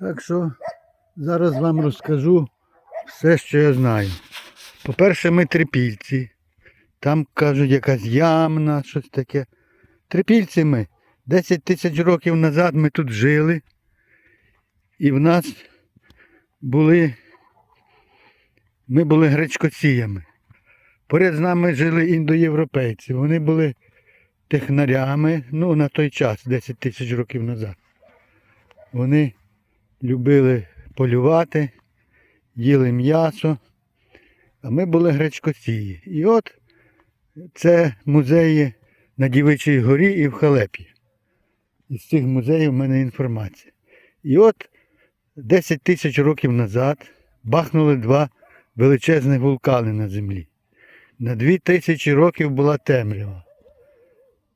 Так що зараз вам розкажу все, що я знаю. По-перше, ми трипільці. Там кажуть якась ямна, щось таке. Трипільці ми. 10 тисяч років назад ми тут жили. І в нас були. Ми були гречкосіями. Поряд з нами жили індоєвропейці. Вони були технарями, ну, на той час, 10 тисяч років назад. Вони любили полювати, їли м'ясо, а ми були гречкосії. І от це музеї на Дівичій горі і в Халепі. Із цих музеїв в мене інформація. І от 10 тисяч років назад бахнули два величезних вулкани на землі. На дві тисячі років була темрява.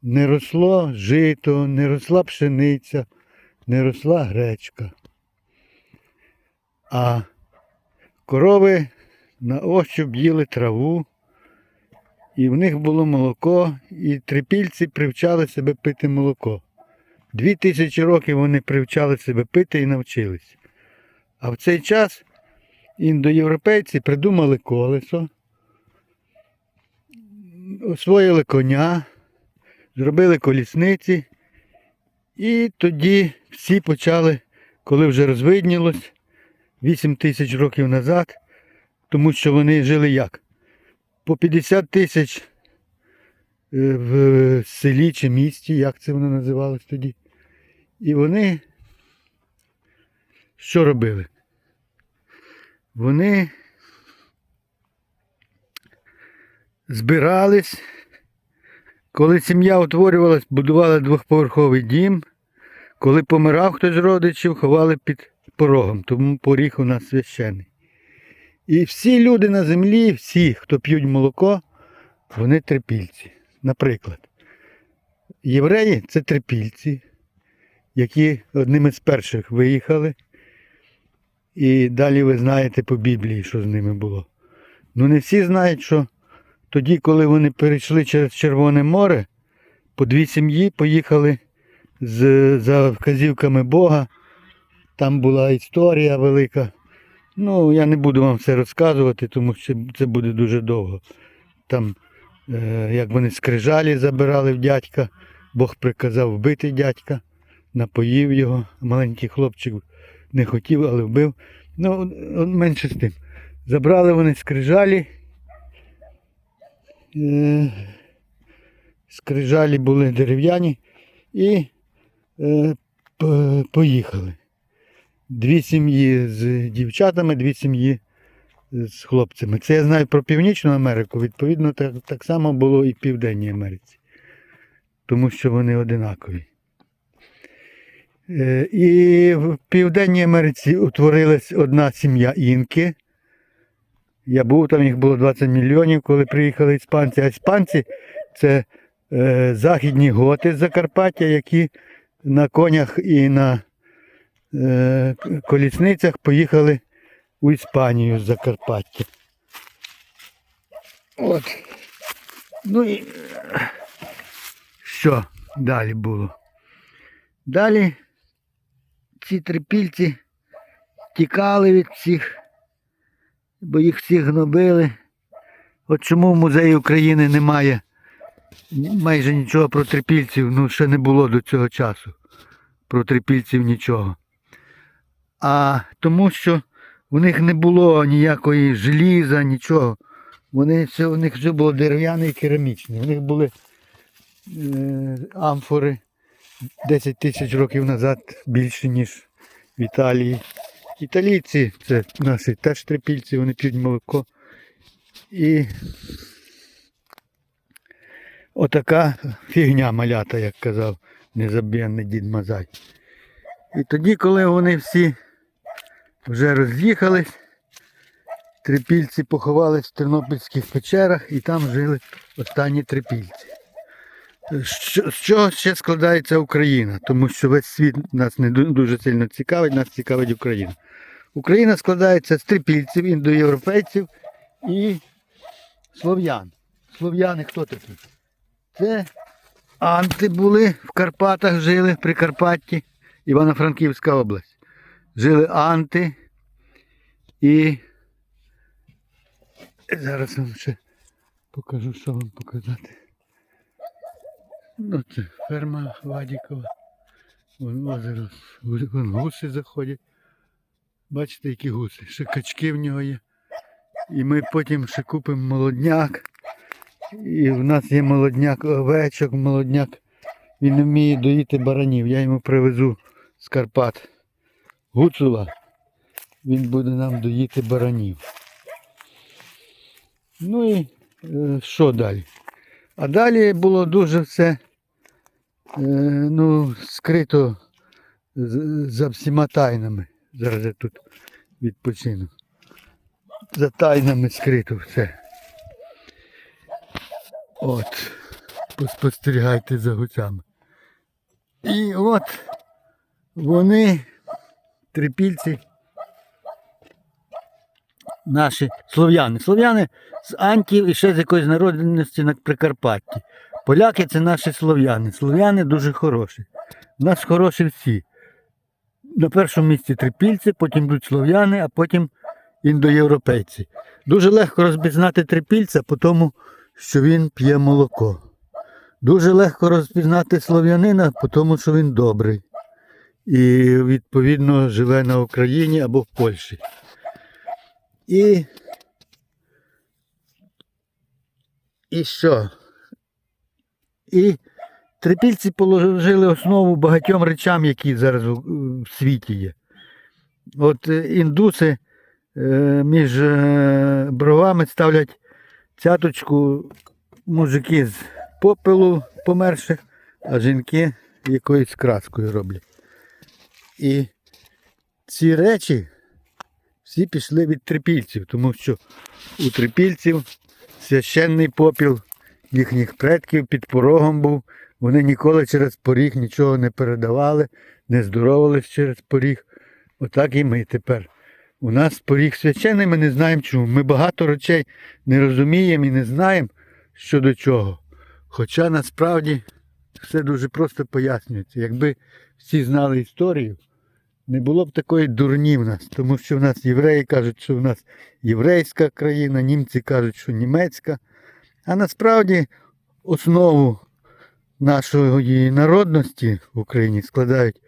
Не росло жито, не росла пшениця, не росла гречка. А корови на ощуп їли траву, і в них було молоко, і трипільці привчали себе пити молоко. Дві тисячі років вони привчали себе пити і навчились. А в цей час індоєвропейці придумали колесо, освоїли коня, зробили колісниці, і тоді всі почали, коли вже розвиднілось, 8 тисяч років назад, тому що вони жили як? По 50 тисяч е, в селі чи місті, як це воно називалось тоді. І вони що робили? Вони збирались, коли сім'я утворювалась, будували двохповерховий дім. Коли помирав хтось з родичів, ховали під порогом, тому поріг у нас священний. І всі люди на землі, всі, хто п'ють молоко, вони трипільці. Наприклад, євреї це трипільці, які одними з перших виїхали. І далі ви знаєте по Біблії, що з ними було. Ну не всі знають, що тоді, коли вони перейшли через Червоне море, по дві сім'ї поїхали з, за вказівками Бога. Там була історія велика. Ну, я не буду вам все розказувати, тому що це буде дуже довго. Там, е, як вони скрижалі забирали в дядька, Бог приказав вбити дядька, напоїв його. Маленький хлопчик не хотів, але вбив. Ну, менше з тим. Забрали вони скрижалі. Е, скрижалі були дерев'яні і е, поїхали. Дві сім'ї з дівчатами, дві сім'ї з хлопцями. Це я знаю про Північну Америку. Відповідно, так, так само було і в Південній Америці. Тому що вони одинакові. Е, І в Південній Америці утворилась одна сім'я інки. Я був там, їх було 20 мільйонів, коли приїхали іспанці. А іспанці це е, західні готи з Закарпаття, які на конях і на колісницях поїхали у Іспанію з Закарпаття. От. Ну і е, що далі було? Далі ці трипільці тікали від всіх, бо їх всіх гнобили. От чому в музеї України немає майже нічого про трипільців, ну ще не було до цього часу. Про трипільців нічого. А тому що у них не було ніякої желіза, нічого. Вони все, у них все було дерев'яне і керамічне. У них були е, амфори 10 тисяч років назад більше, ніж в Італії. Італійці це наші теж трипільці, вони п'ють молоко. І отака фігня малята, як казав незаб'єнний дід Мазай. І тоді, коли вони всі вже роз'їхались, трипільці поховались в тернопільських печерах і там жили останні трипільці. З чого ще складається Україна? Тому що весь світ нас не дуже сильно цікавить, нас цікавить Україна. Україна складається з трипільців, індоєвропейців і слов'ян. Слов'яни хто такі? Це анти були в Карпатах, жили в Прикарпатті, Івано-Франківська область. Жили анти. І зараз вам ще покажу, що вам показати. Ну, це ферма Вадікова. Вон озеро. Вон гуси заходять. Бачите, які гуси. Ще качки в нього є. І ми потім ще купимо молодняк. І в нас є молодняк овечок, молодняк. Він не вміє доїти баранів. Я йому привезу з Карпат гуцула. Він буде нам доїти баранів. Ну і е, що далі? А далі було дуже все е, ну, скрито за всіма тайнами. Зараз я тут відпочину. За тайнами скрито все. От. Поспостерігайте за гуцями. І от вони, трипільці, наші слов'яни. Слов'яни з Антів і ще з якоїсь народності на Прикарпатті. Поляки це наші слов'яни. Слов'яни дуже хороші. У нас хороші всі. На першому місці трипільці, потім йдуть слов'яни, а потім індоєвропейці. Дуже легко розпізнати трипільця по тому, що він п'є молоко. Дуже легко розпізнати слов'янина по тому, що він добрий. І відповідно живе на Україні або в Польщі. І. І що? І трипільці положили основу багатьом речам, які зараз у- світі є. От е, індуси е, між е, бровами ставлять цяточку мужики з попелу померших, а жінки якоюсь краскою роблять. І ці речі всі пішли від трипільців, тому що у трипільців священний попіл їхніх предків під порогом був. Вони ніколи через поріг нічого не передавали, не здоровались через поріг. Отак і ми тепер. У нас поріг священний, ми не знаємо чому. Ми багато речей не розуміємо і не знаємо, що до чого. Хоча насправді все дуже просто пояснюється. Якби всі знали історію, не було б такої дурні в нас, тому що в нас євреї кажуть, що в нас єврейська країна, німці кажуть, що німецька. А насправді основу нашої народності в Україні складають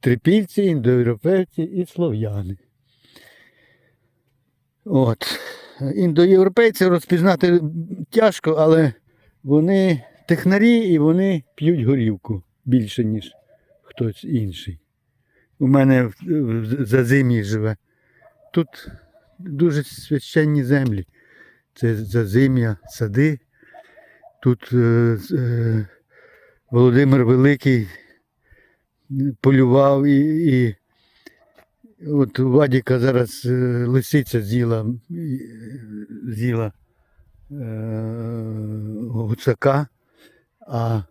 трипільці, індоєвропейці і слов'яни. От. Індоєвропейців розпізнати тяжко, але вони технарі і вони п'ють горівку більше, ніж хтось інший. У мене в Зазимі живе. Тут дуже священні землі. Це зазим'я, сади. Тут е, е, Володимир Великий полював і, і от Вадіка зараз е, лисиця з'їла, з'їла е, гуцака, а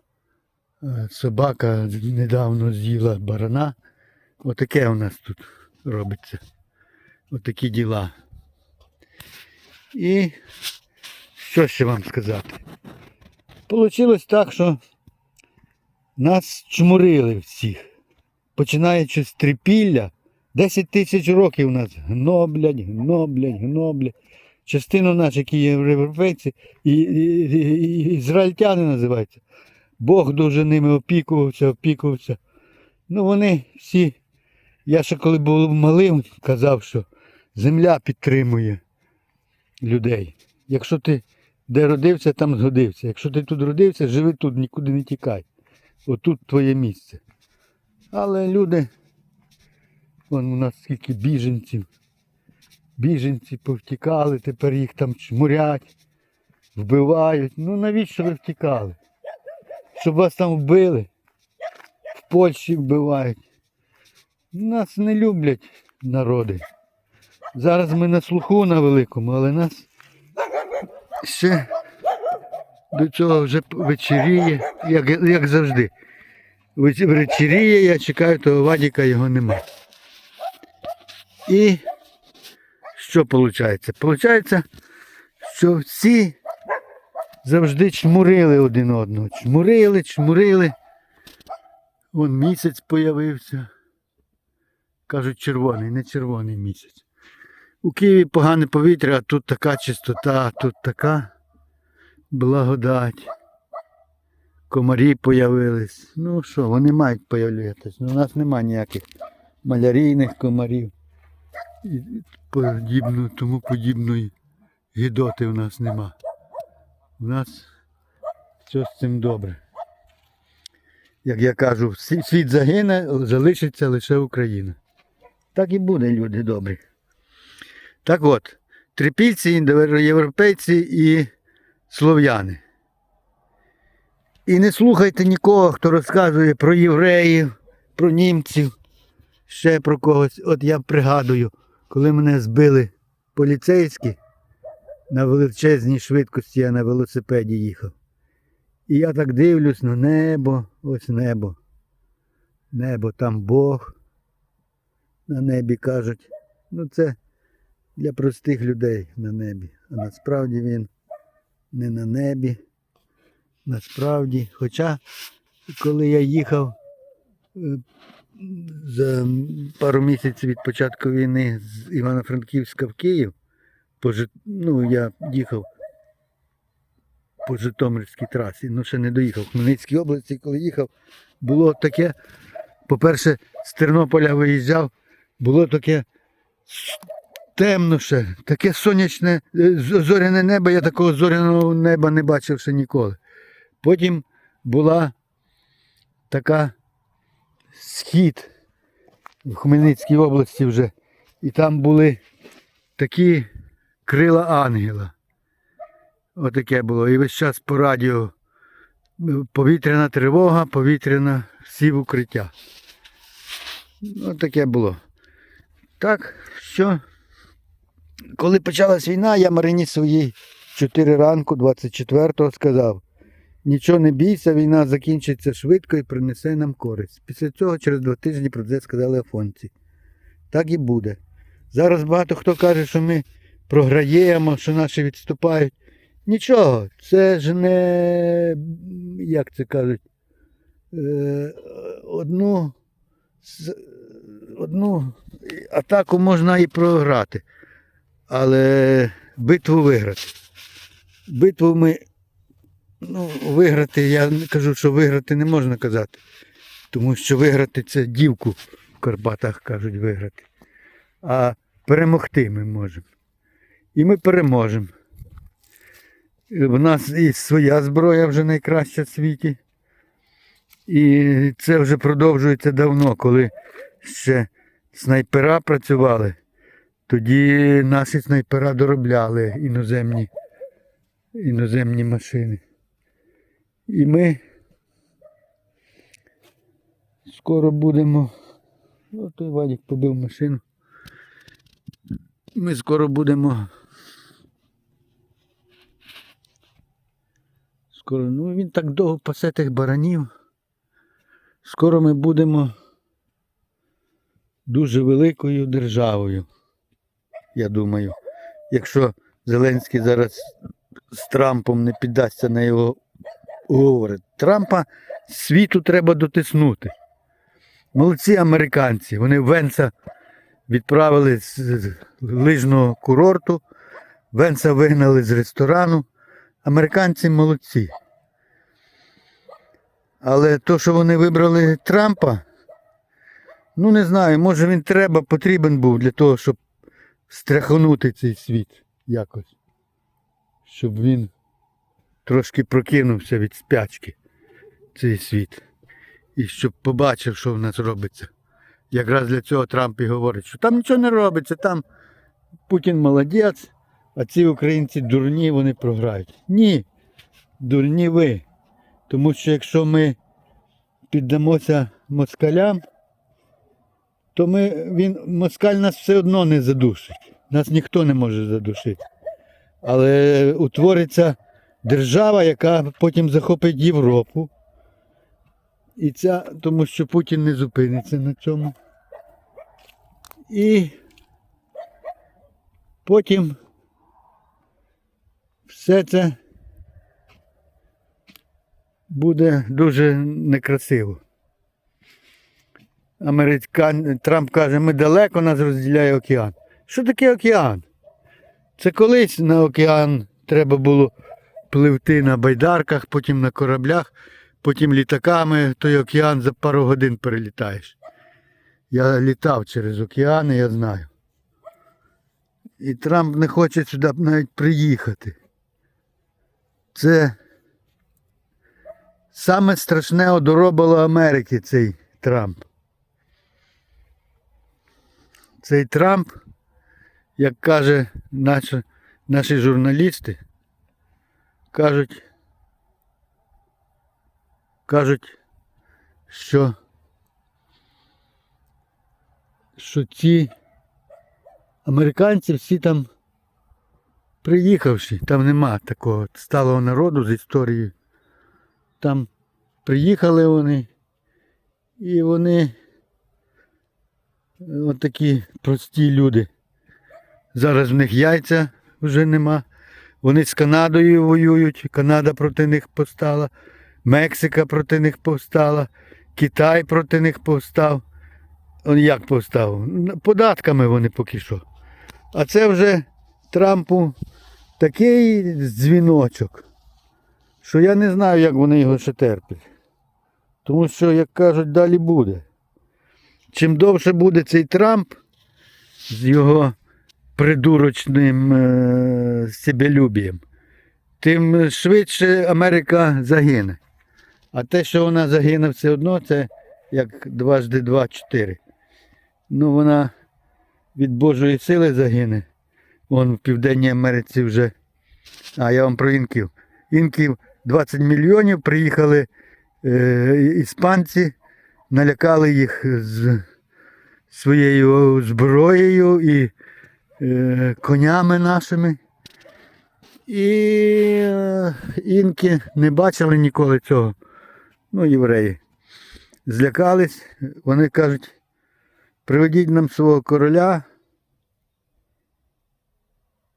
е, собака недавно з'їла барана. Отаке у нас тут робиться. Отакі діла. І що ще вам сказати? Получилось так, що нас чмурили всіх. Починаючи з трипілля, 10 тисяч років нас гноблять, гноблять, гноблять. Частину нас, які є європейці, і, і, і ізраїльтяни називаються. Бог дуже ними опікувався, опікувався. Ну вони всі, я ще коли був малим, казав, що земля підтримує людей. Якщо ти де родився, там згодився. Якщо ти тут родився, живи тут, нікуди не тікай. Отут твоє місце. Але люди, вон у нас скільки біженців. Біженці повтікали, тепер їх там чмурять, вбивають. Ну навіщо ви втікали? Щоб вас там вбили, в Польщі вбивають. Нас не люблять народи. Зараз ми на слуху на великому, але нас ще до цього вже вечеріє, як, як завжди. Веч- Вечеріє, я чекаю того Вадіка, його нема. І що виходить? Получається, що всі завжди чмурили один одного. Чмурили, чмурили. Вон місяць появився. Кажуть, червоний, не червоний місяць. У Києві погане повітря, а тут така чистота, тут така благодать. Комарі появились. Ну що, вони мають появлятися. Ну, у нас немає ніяких малярійних комарів. І подібно, тому подібної гідоти в нас нема. У нас все з цим добре. Як я кажу, світ загине, залишиться лише Україна. Так і буде, люди добрі. Так от, трипільці, індоєвропейці і слов'яни. І не слухайте нікого, хто розказує про євреїв, про німців, ще про когось. От я пригадую, коли мене збили поліцейські на величезній швидкості, я на велосипеді їхав. І я так дивлюсь на небо, ось небо. Небо, там Бог. На небі кажуть. Ну це для простих людей на небі. А насправді він не на небі. Насправді. Хоча, коли я їхав е, за пару місяців від початку війни з Івано-Франківська в Київ, по, ну, я їхав по Житомирській трасі, ну ще не доїхав. В Хмельницькій області, коли їхав, було таке, по-перше, з Тернополя виїжджав, було таке темно ще, таке сонячне, е, зоряне небо, я такого зоряного неба не бачив ще ніколи. Потім була така схід в Хмельницькій області вже, і там були такі крила ангела. Отаке було. І весь час по радіо е, повітряна тривога, повітряна всі в укриття. Отаке було. Так, що, коли почалась війна, я Марині своїй 4 ранку, 24-го сказав. Нічого не бійся, війна закінчиться швидко і принесе нам користь. Після цього через два тижні про це сказали афонці. Так і буде. Зараз багато хто каже, що ми програємо, що наші відступають. Нічого, це ж не, як це кажуть, е, одну, з- одну атаку можна і програти, але битву виграти. Битву ми ну, виграти, я не кажу, що виграти не можна казати. Тому що виграти це дівку в Карпатах кажуть виграти. А перемогти ми можемо. І ми переможемо. В нас і своя зброя вже найкраща в світі. І це вже продовжується давно, коли ще снайпера працювали. Тоді наші снайпера доробляли іноземні, іноземні машини. І ми скоро будемо. О, той Вадик побив машину. Ми скоро будемо. Скоро, ну він так довго пасе тих баранів. Скоро ми будемо дуже великою державою. Я думаю. Якщо Зеленський зараз з Трампом не піддасться на його говорить. Трампа світу треба дотиснути. Молодці американці. Вони Венса відправили з лижного курорту, Венса вигнали з ресторану. Американці молодці. Але то, що вони вибрали Трампа, ну не знаю, може він треба, потрібен був для того, щоб стряхнути цей світ якось. Щоб він трошки прокинувся від спячки цей світ. І щоб побачив, що в нас робиться. Якраз для цього Трамп і говорить, що там нічого не робиться, там Путін молодець, а ці українці дурні, вони програють. Ні, дурні ви. Тому що якщо ми піддамося москалям, то ми, він, москаль нас все одно не задушить. Нас ніхто не може задушити. Але утвориться держава, яка потім захопить Європу. І ця, тому що Путін не зупиниться на цьому. І потім все це буде дуже некрасиво. Американ... Трамп каже, ми далеко нас розділяє океан. Що таке океан? Це колись на океан треба було пливти на байдарках, потім на кораблях, потім літаками, той океан за пару годин перелітаєш. Я літав через океани, я знаю. І Трамп не хоче сюди навіть приїхати. Це саме страшне одоробило Америки цей Трамп. Цей Трамп, як каже наші, наші журналісти, кажуть, кажуть, що, що ці американці всі там приїхавши, там нема такого сталого народу з історією. Там приїхали вони, і вони от такі прості люди. Зараз в них яйця вже нема. Вони з Канадою воюють, Канада проти них повстала, Мексика проти них повстала, Китай проти них повстав. Як повстав? Податками вони поки що. А це вже Трампу такий дзвіночок, що я не знаю, як вони його ще терплять. Тому що, як кажуть, далі буде. Чим довше буде цей Трамп з його придурочним е, себелюбієм, тим швидше Америка загине. А те, що вона загине все одно, це як дважди два чотири. Ну, вона від Божої сили загине. Вон в Південній Америці вже. А я вам про інків. Інків 20 мільйонів приїхали е, іспанці, налякали їх з своєю зброєю і е, конями нашими. І е, інки не бачили ніколи цього. Ну, євреї. Злякались, вони кажуть, приведіть нам свого короля,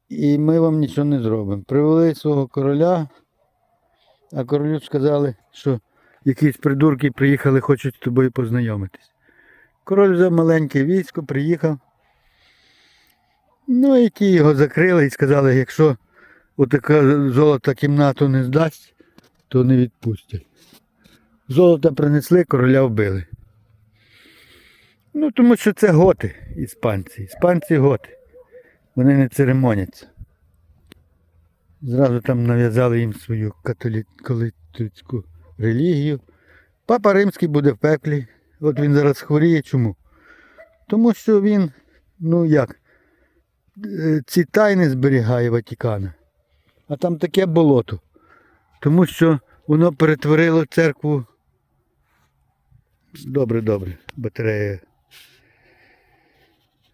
і ми вам нічого не зробимо. Привели свого короля, а королю сказали, що якісь придурки приїхали, хочуть з тобою познайомитись. Король взяв маленьке військо, приїхав. Ну і ті його закрили і сказали, якщо отака золота кімнату не здасть, то не відпустять. Золото принесли, короля вбили. Ну, тому що це готи, іспанці. Іспанці готи. Вони не церемоняться. Зразу там нав'язали їм свою католицьку релігію. Папа Римський буде в пеклі. От він зараз хворіє. Чому? Тому що він, ну як, е, ці тайни зберігає Ватикана. А там таке болото. Тому що воно перетворило церкву. Добре, добре, батарея.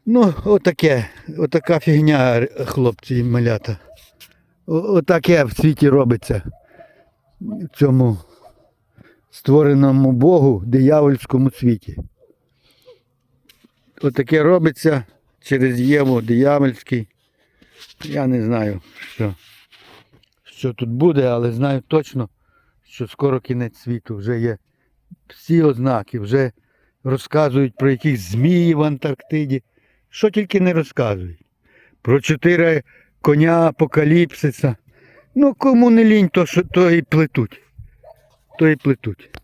Ну, отаке, отака фігня, хлопці і малята. Отаке в світі робиться. Цьому створеному Богу диявольському світі. Отаке робиться через Єву диявольський. Я не знаю, що, що тут буде, але знаю точно, що скоро кінець світу вже є всі ознаки, вже розказують про якісь змії в Антарктиді. Що тільки не розказують. Про чотири коня апокаліпсиса. Ну, кому не лінь, то, то і плетуть. То і плетуть.